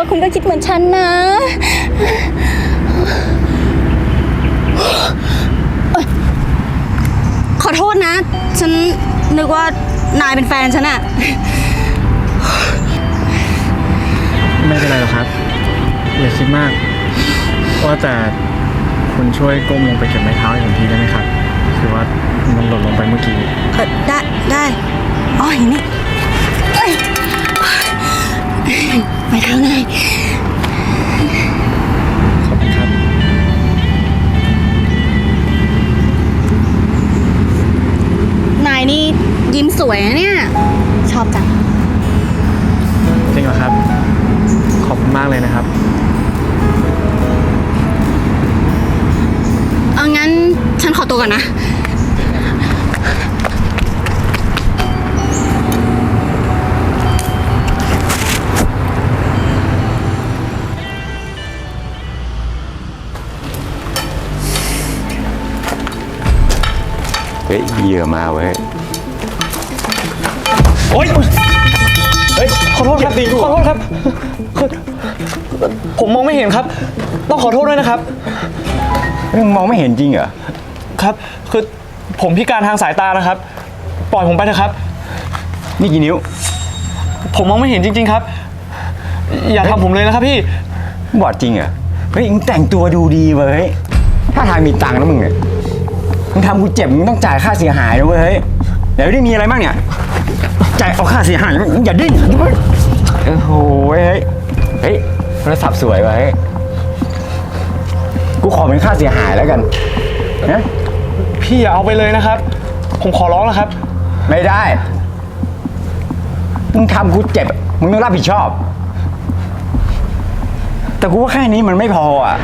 ว่าคุณก็คิดเหมือนฉันนะเอ้ยขอโทษนะ ฉันนึกว่านายเป็นแฟนฉันอะไม่เป็นไรหรอกครับ อย่าคิดมากว่าแต่คุณช่วยก้มลงไปเก็บไม้เท้าให้ผมทีได้ไหมครับ คือว่ามันหล่นลงไปเมื่อกี้ เออได้ได้ อ๋ออย่างนี้เอ้ย ไปเท้านายขอบคุณครับนายนี่ยิ้มสวยนะเนี่ย ชอบจัง จริงเหรอครับ ขอบคุณมากเลยนะครับ เอางั้นฉันขอตัวก่อนนะ เฮ้ยเหยื่อมาเว้ย โอ๊ย เฮ้ย ขอโทษครับดีขอโทษครับคือผมมองไม่เห็นครับ ต้องขอโทษด้วยนะครับ มึงมองไม่เห็นจริงเหรอ ครับ คือผมพิการทางสายตานะครับ ปล่อยผมไปเถอะครับ นี่กี่นิ้ว ผมมองไม่เห็นจริง ๆ ครับ อย่าทำผมเลยนะครับพี่ บอดจริงเหรอ เฮ้ยมึงแต่งตัวดูดีเว้ยถ้าทางมีตังค์นะมึงเนี่ย มึงทำกูเจ็บมึงต้องจ่ายค่าเสียหายนะเว้ยเฮ้ยเดี๋ยวได้มีอะไรบ้างเนี่ยจ่ายเอาค่าเสียหายมึงอย่าดิ้นโอ้โหเฮ้ยเฮ้ยโทรศัพท์สวยเว้ยกูขอเป็นค่าเสียหายแล้วกันนะพี่อย่าเอาไปเลยนะครับ ผมขอร้องนะครับ ไม่ได้ มึงทำกูเจ็บ มึงต้องรับผิดชอบ แต่กูว่าแค่นี้มันไม่พออะ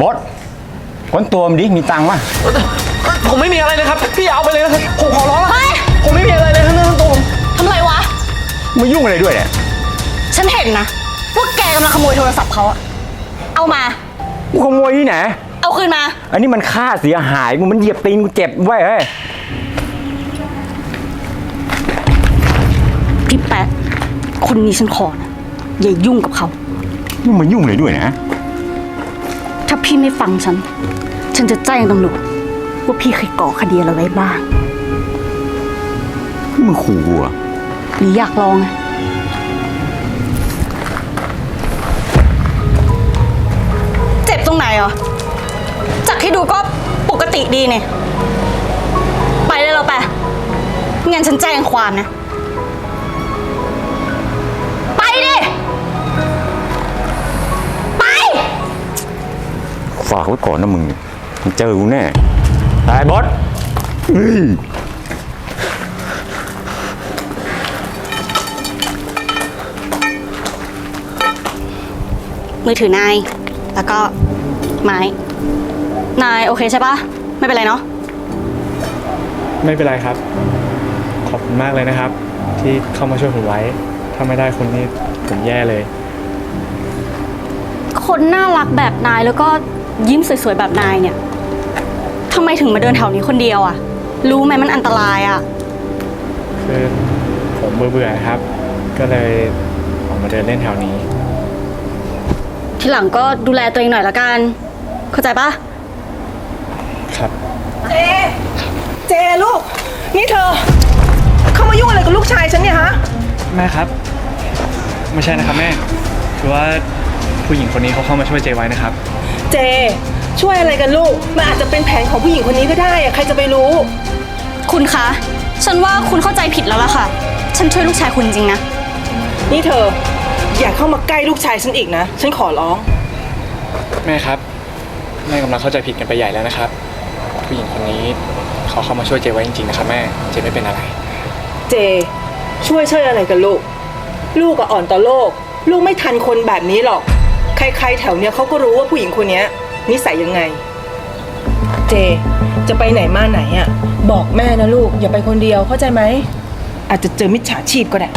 บอส คนตัวมันดิ มีตังค์ปะผมไม่มีอะไรเลยครับ พี่อย่าเอาไปเลยนะครับ ผมขอร้องแล้วผมไม่มีอะไรเลยทั้งนั้นทั้งตัวผมทำไรวะ มายุ่งอะไรด้วยเนี่ย ฉันเห็นนะว่าแกกำลังขโมยโทรศัพท์เขาอะเอามา กูขโมยที่ไหน เอาคืนมา อันนี้มันค่าเสียหายกูมันเหยียบตีนกูเจ็บเว้ยเฮ้ย พี่แปะคนนี้ฉันขอนะอย่ายุ่งกับเขามึงมายุ่งอะไรด้วยนะ ถ้าพี่ไม่ฟังฉัน ฉันจะแจ้งตำรวจว่าพี่เคยก่อคดีอะไรไว้บ้าง มึงขู่กูเหรอหรืออยากลองอะเจ็บตรงไหนเหรอ จากที่ดูก็ปกติดีเนี่ย ไปเลยเราไปไม่งั้นฉันแจ้งความนะ ไปดิ ไป ฝากไว้ก่อนนะมึงเนี่ยมึง เจอกูแน่ตายบอสเฮ้ยมือถือนาย แล้วก็ไม้ นายโอเคใช่ปะไม่เป็นไรเนาะ ไม่เป็นไรครับ ขอบคุณมากเลยนะครับ ที่เข้ามาช่วยผมไว้ ถ้าไม่ได้คนนี้ผมแย่เลย คนน่ารักแบบนายแล้วก็ยิ้มสวยๆแบบนายเนี่ย ทำไมถึงมาเดินแถวนี้คนเดียวอะรู้ไหมมันอันตรายอะคือผมเบื่อๆครับ ก็เลยออกมาเดินเล่นแถวนี้ ทีหลังก็ดูแลตัวเองหน่อยละกัน เข้าใจปะครับ เจ เจลูก นี่เธอ เข้ามายุ่งอะไรกับลูกชายฉันเนี่ยฮะ แม่ครับ ไม่ใช่นะครับแม่ คือว่าผู้หญิงคนนี้เขาเข้ามาช่วยเจไว้นะครับ เจ ช่วยอะไรกันลูก มันอาจจะเป็นแผนของผู้หญิงคนนี้ก็ได้อะใครจะไปรู้ คุณคะ ฉันว่าคุณเข้าใจผิดแล้วล่ะค่ะ ฉันช่วยลูกชายคุณจริงๆนะ นี่เธอ อย่าเข้ามาใกล้ลูกชายฉันอีกนะ ฉันขอร้อง แม่ครับ แม่กำลังเข้าใจผิดกันไปใหญ่แล้วนะครับ ผู้หญิงคนนี้เขาเข้ามาช่วยเจไว้จริงๆนะครับแม่ เจไม่เป็นอะไร เจ ช่วยช่วยอะไรกันลูก ลูกก็อ่อนต่อโลก ลูกไม่ทันคนแบบนี้หรอก ใครๆแถวเนี้ยเขาก็รู้ว่าผู้หญิงคนเนี้ยนิสัยยังไง เจ จะไปไหนมาไหนอะ บอกแม่นะลูก อย่าไปคนเดียวเข้าใจไหม อาจจะเจอมิจฉาชีพก็ได้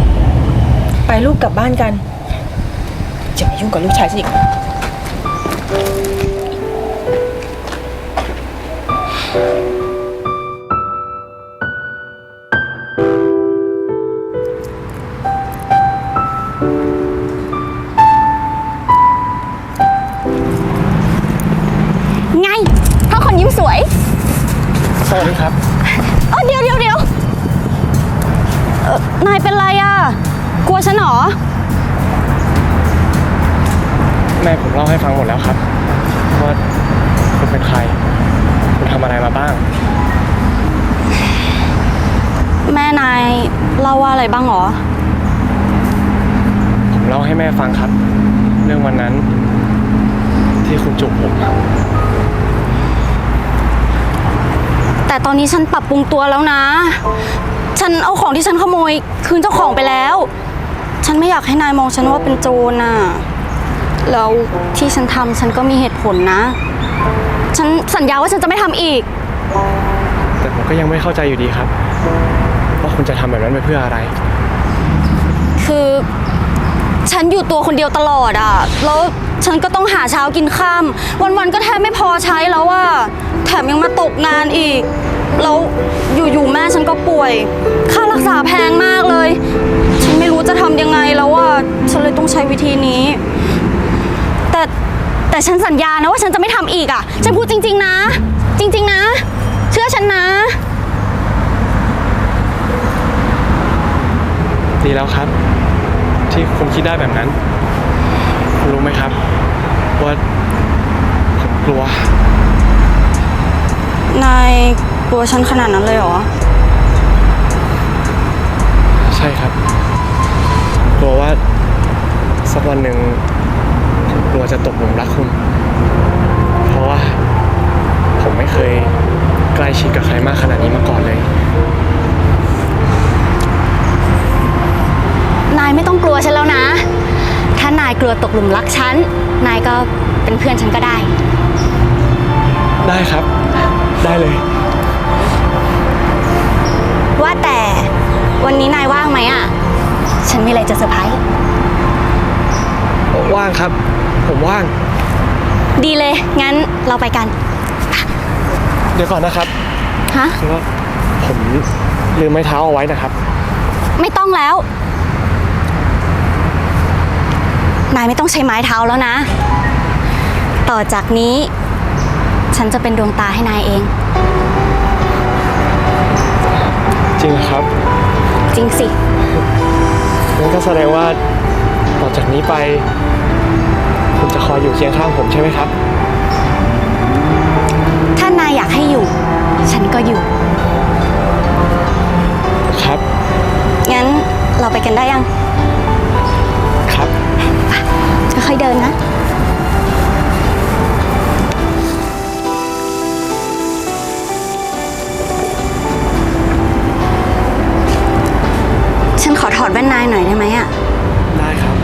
ไปลูกกลับบ้านกันจะมายุ่งกับลูกชายฉันอีก นายเป็นไรอะ กลัวฉันเหรอ แม่ผมเล่าให้ฟังหมดแล้วครับว่าคุณเป็นใคร คุณทำอะไรมาบ้าง แม่นายเล่าว่าอะไรบ้างเหรอ ผมเล่าให้แม่ฟังครับ เรื่องวันนั้น ที่คุณจูบผมแต่ตอนนี้ฉันปรับปรุงตัวแล้วนะ ฉันเอาของที่ฉันขโมย คืนเจ้าของไปแล้ว ฉันไม่อยากให้นายมองฉันว่าเป็นโจรน่ะ แล้วที่ฉันทำฉันก็มีเหตุผลนะ ฉันสัญญาว่าฉันจะไม่ทำอีก แต่ผมก็ยังไม่เข้าใจอยู่ดีครับ ว่าคุณจะทำแบบนั้นไปเพื่ออะไร คือฉันอยู่ตัวคนเดียวตลอดอะแล้วฉันก็ต้องหาเช้ากินข้าม วันๆก็แทบไม่พอใช้แล้วอะแถมยังมาตกงานอีก แล้วอยู่ๆแม่ฉันก็ป่วย ค่ารักษาแพงมากเลย ฉันไม่รู้จะทำยังไงแล้วอะฉันเลยต้องใช้วิธีนี้ แต่แต่ฉันสัญญานะว่าฉันจะไม่ทำอีกอะฉันพูดจริง ๆ นะ จริง ๆ นะ เชื่อฉันนะ ดีแล้วครับ ที่คุณคิดได้แบบนั้น คุณรู้ไหมครับ ว่าผมกลัว นาย กลัวฉันขนาดนั้นเลยเหรอ ใช่ครับกลัวว่าสักวันหนึ่งผมกลัวจะตกหลุมรักคุณ เพราะว่าผมไม่เคยใกล้ชิดกับใครมากขนาดนี้มาก่อนเลย นายไม่ต้องกลัวฉันแล้วนะ ถ้านายกลัวตกหลุมรักฉัน นายก็เป็นเพื่อนฉันก็ได้ ได้ครับ ได้เลย ว่าแต่วันนี้นายว่างไหมอะ ฉันมีอะไรจะเซอร์ไพรส์ ว่างครับ ผมว่าง ดีเลย งั้นเราไปกัน เดี๋ยวก่อนนะครับฮะ คือว่าผมลืมไม้เท้าเอาไว้นะครับ ไม่ต้องแล้ว นายไม่ต้องใช้ไม้เท้าแล้วนะ ต่อจากนี้ ฉันจะเป็นดวงตาให้นายเองจ ริงเหรอครับจริงสิ งั้นก็แสดงว่าต่อจากนี้ไป คุณจะคอยอยู่เคียงข้างผมใช่ไหมครับ ถ้านายอยากให้อยู่ ฉันก็อยู่ ครับงั้นเราไปกันได้ยัง ครับ ค่อยๆเดินนะ ฉันขอถอดแว่นนายหน่อยได้ไหมอะ ได้ครับ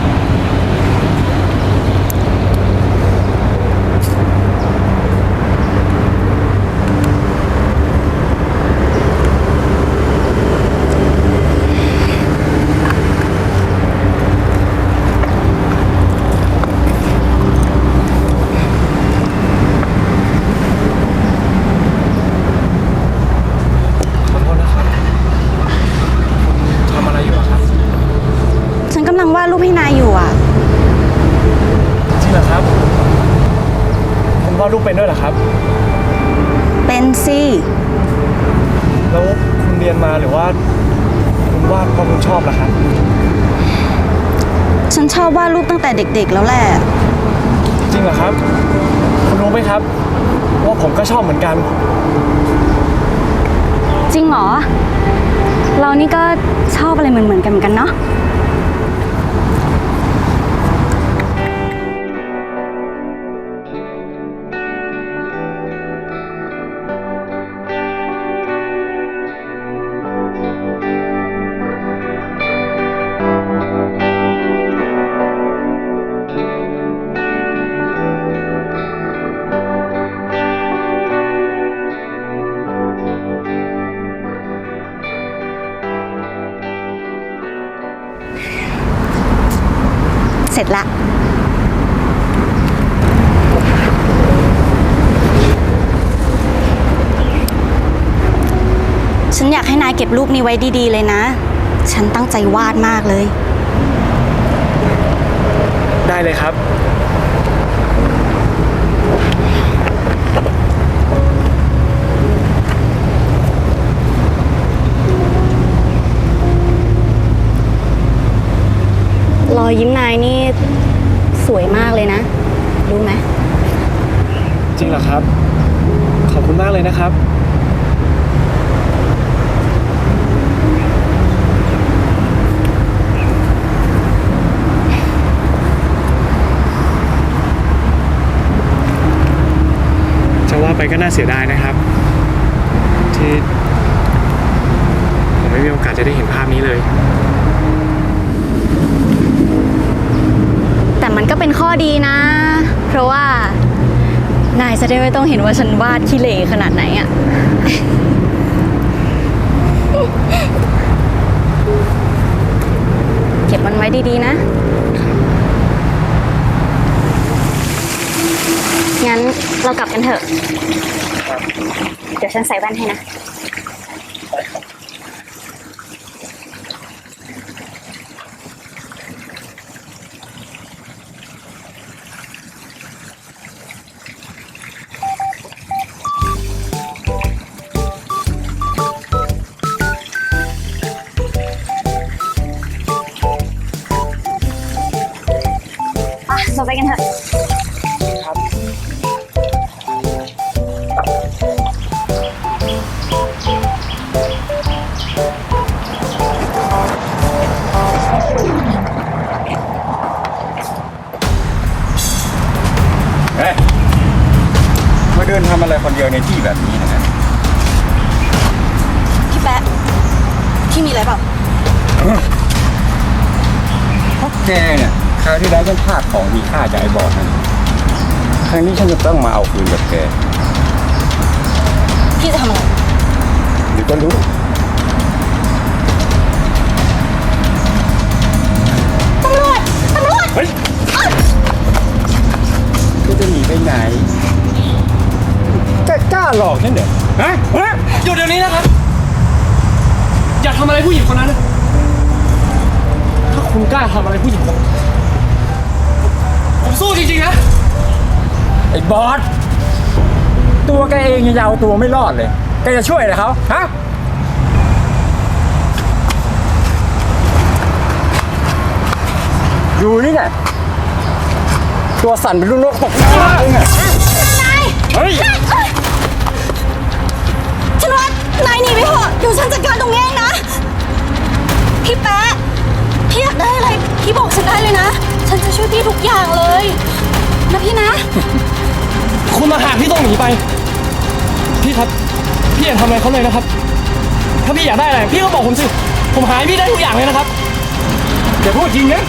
ขอโทษนะครับทำอะไรอยู่อะครับ ฉันกำลังวาดรูปให้นายอยู่อะ จริงเหรอครับ คุณวาดรูปเป็นด้วยเหรอครับ เป็นสิ แล้วคุณเรียนมาหรือว่า คุณวาดเพราะคุณชอบเหรอครับฉันชอบวาดรูปตั้งแต่เด็กๆแล้วแหละ จริงเหรอครับ คุณรู้ไหมครับ ว่าผมก็ชอบเหมือนกัน จริงเหรอ เรานี่ก็ชอบอะไรเหมือนๆกันเหมือนกันเนาะ ร็จละฉันอยากให้นายเก็บรูปนี้ไว้ดีๆเลยนะ ฉันตั้งใจวาดมากเลย ได้เลยครับ รอยยิ้มนายนี่ วยมากเลยนะ รู้ไหม จริงเหรอครับ ขอบคุณมากเลยนะครับ จะว่าไปก็น่าเสียดายนะครับ ที่ผมไม่มีโอกาสจะได้เห็นภาพนี้เลย แต่มันก็เป็นข้อ ดีนะ เพราะว่านายจะได้ไม่ต้องเห็นว่าฉันวาดขี้เหร่ขนาดไหนอะเก็บมันไว้ดีๆนะ งั้นเรากลับกันเถอะ เดี๋ยวฉันใส่แว่นให้นะอะ เพราะแกเนี่ยคราวที่แล้วฉันพลาดของมีค่าจากไอ้บอดนั่นครั้งนี้ฉันจะต้องมาเอาคืนกับแกพี่จะทำอะไรเดี๋ยวก็รู้ตำรวจตำรวจเฮ้ยก็จะหนีไปไหนแกกล้าหลอกฉันเหรอฮะฮะหยุดเดี๋ยวนี้นะครับ อย่าทำอะไรผู้หญิงคนนั้นนะถ้า คุณกล้าทำอะไรผู้หญิงคนนั้นผมสู้จริงๆนะ ไอ้บอส ตัวแกเองยังจะเอาตัวไม่รอดเลย แกจะช่วยอะไรเขาฮะดูนี่ไงตัวสั่นเป็นลูกนกตกน้ำเลยไงเฮ้ย ฉันว่านายหนีไปเถอะเดี๋ยวฉันจัดการตรงนี้เองนะ พี่แป๊ะ พี่บอกฉันได้เลยนะ ฉันจะช่วยพี่ทุกอย่างเลยนะพี่นะ คุณมาหากที่ต้องหนีไป พี่ครับ พี่อย่าทำอะไรเขาเลยนะครับ ถ้าพี่อยากได้อะไรพี่ก็บอกผมสิ ผมหาให้พี่ได้ทุกอย่างเลยนะครับอย่าพูดจริงนะ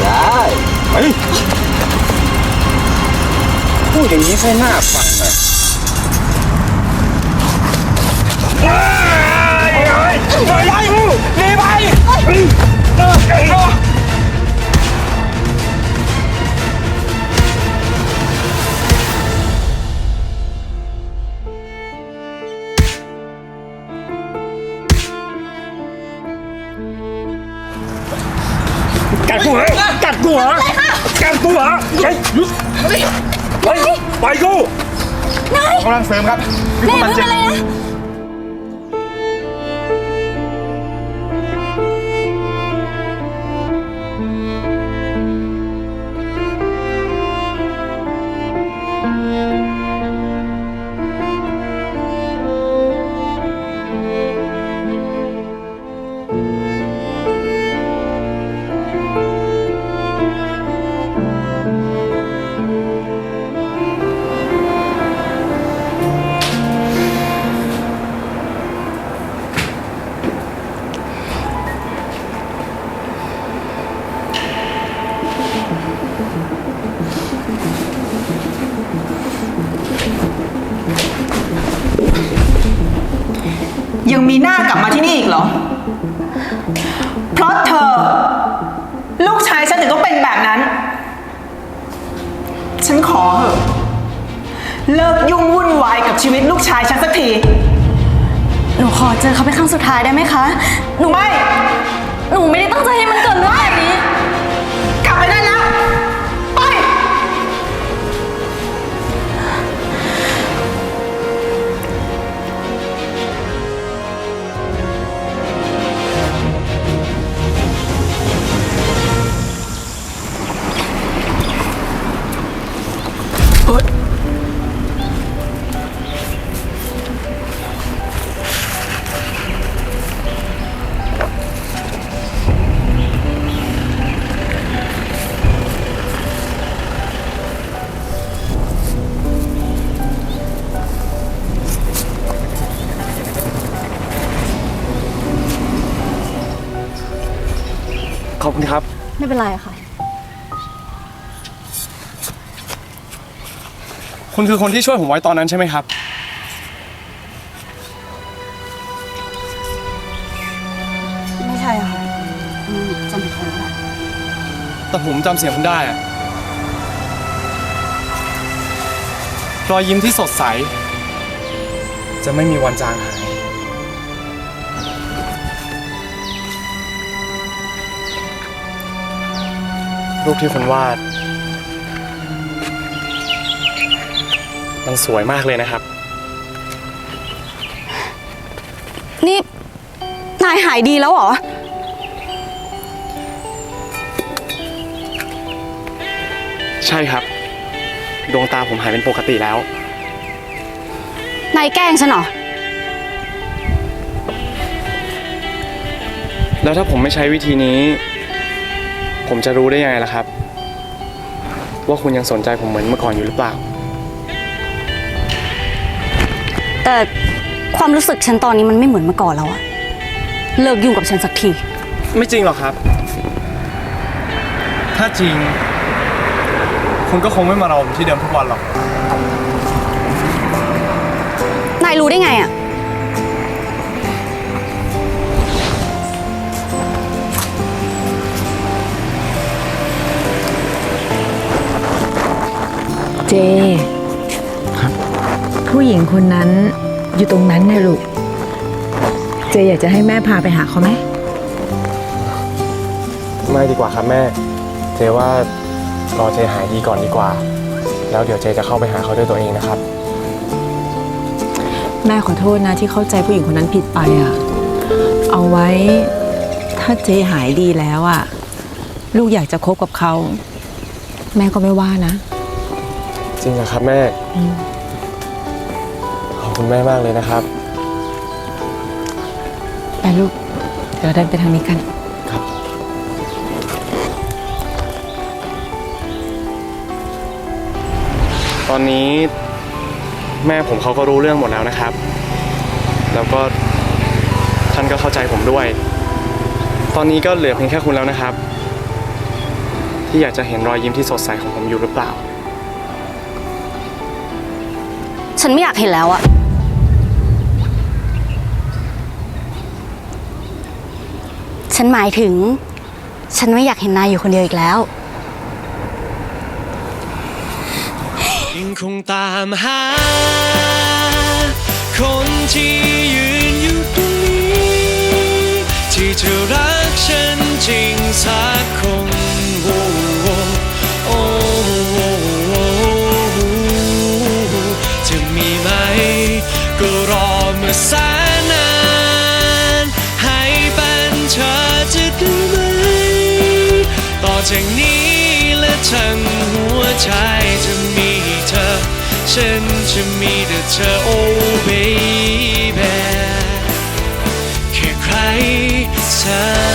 ได้เฮ้ยพูดอย่างนี้ค่อยน่าฟังห น่อยไปมึงหนีไปกัดกูเหรอกัดกูเหรอกัดกูเหรอเฮ้ยหยุดเฮ้ยไปกูนายกำลังเสริมครับนายอย่าเพิ่งเป็นไรนะ ยุ่งวุ่นวายกับชีวิตลูกชายฉันสักที หนูขอเจอเขาเป็นครั้งสุดท้ายได้ไหมคะ หนูไม่ หนูไม่ได้ตั้งใจให้มันเกิดเรื่อง ขอบคุณครับ ไม่เป็นไรค่ะ คุณคือคนที่ช่วยผมไว้ตอนนั้นใช่ไหมครับ ไม่ใช่ค่ะอืมจำผิดคนแล้วแต่ผมจำเสียงคุณได้อะรอยยิ้มที่สดใส จะไม่มีวันจางหาย รูปที่คุณวาด มันสวยมากเลยนะครับ นี่ นายหายดีแล้วเหรอ ใช่ครับ ดวงตาผมหายเป็นปกติแล้ว นายแกล้งฉันเหรอ แล้วถ้าผมไม่ใช้วิธีนี้ ผมจะรู้ได้ยังไงล่ะครับ ว่าคุณยังสนใจผมเหมือนเมื่อก่อนอยู่หรือเปล่า แต่ความรู้สึกฉันตอนนี้มันไม่เหมือนเมื่อก่อนแล้วอะเลิกยุ่งกับฉันสักที ไม่จริงหรอกครับ ถ้าจริง คุณก็คงไม่มารอผมที่เดิมทุกวันหรอก นายรู้ได้ไงอะ เจผู้หญิงคนนั้นอยู่ตรงนั้นนะลูก เจอยากจะให้แม่พาไปหาเขาไหม ไม่ดีกว่าครับแม่ เจว่ารอเจหายดีก่อนดีกว่า แล้วเดี๋ยวเจจะเข้าไปหาเขาด้วยตัวเองนะครับ แม่ขอโทษนะที่เข้าใจผู้หญิงคนนั้นผิดไปอะ เอาไว้ถ้าเจหายดีแล้วอะ ลูกอยากจะคบกับเขา แม่ก็ไม่ว่านะ จริงเหรอครับแม่ขอบคุณแม่มากเลยนะครับ ไปลูก เดี๋ยวเราเดินไปทางนี้กัน ครับ ตอนนี้แม่ผมเขาก็รู้เรื่องหมดแล้วนะครับ แล้วก็ท่านก็เข้าใจผมด้วย ตอนนี้ก็เหลือเพียงแค่คุณแล้วนะครับ ที่อยากจะเห็นรอยยิ้มที่สดใสของผมอยู่หรือเปล่า ฉันไม่อยากเห็นแล้วอะฉันหมายถึง ฉันไม่อยากเห็นนายอยู่คนเดียวอีกแล้ว ยังคงตามหา คนที่ยืน ทั้งหัวใจจะมีเธอ ฉันจะมีแต่เธอ โอ้ baby แค่ใครเธอ